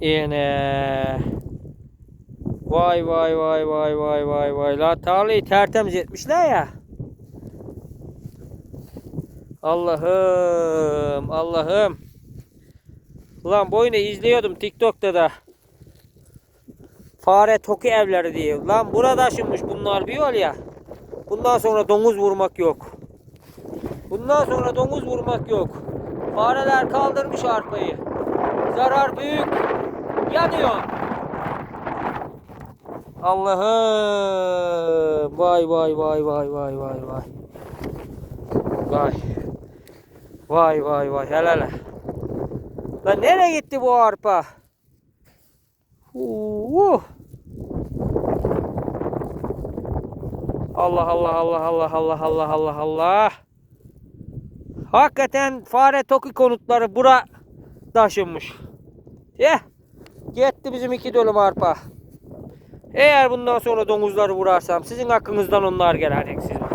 Yine. Vay vay vay vay vay vay vay. La tarlayı tertemiz etmişler ya. Allah'ım Allah'ım. Ulan boyunu izliyordum TikTok'ta da. Fare toki evleri diye. Lan burada aşınmış bunlar bir yol ya. Bundan sonra domuz vurmak yok. Bundan sonra domuz vurmak yok. Fareler kaldırmış arpayı. Zarar büyük. Yanıyor. Allah'ım. Vay vay vay vay vay vay vay. Vay. Vay vay vay. Hele. Lan nereye gitti bu arpa? Uh. Allah Allah Allah Allah Allah Allah Allah Allah. Hakikaten fare toki konutları bura taşınmış. Eh. Gitti bizim iki dönüm arpa. Eğer bundan sonra domuzları vurarsam sizin hakkınızdan onlar gelecek siz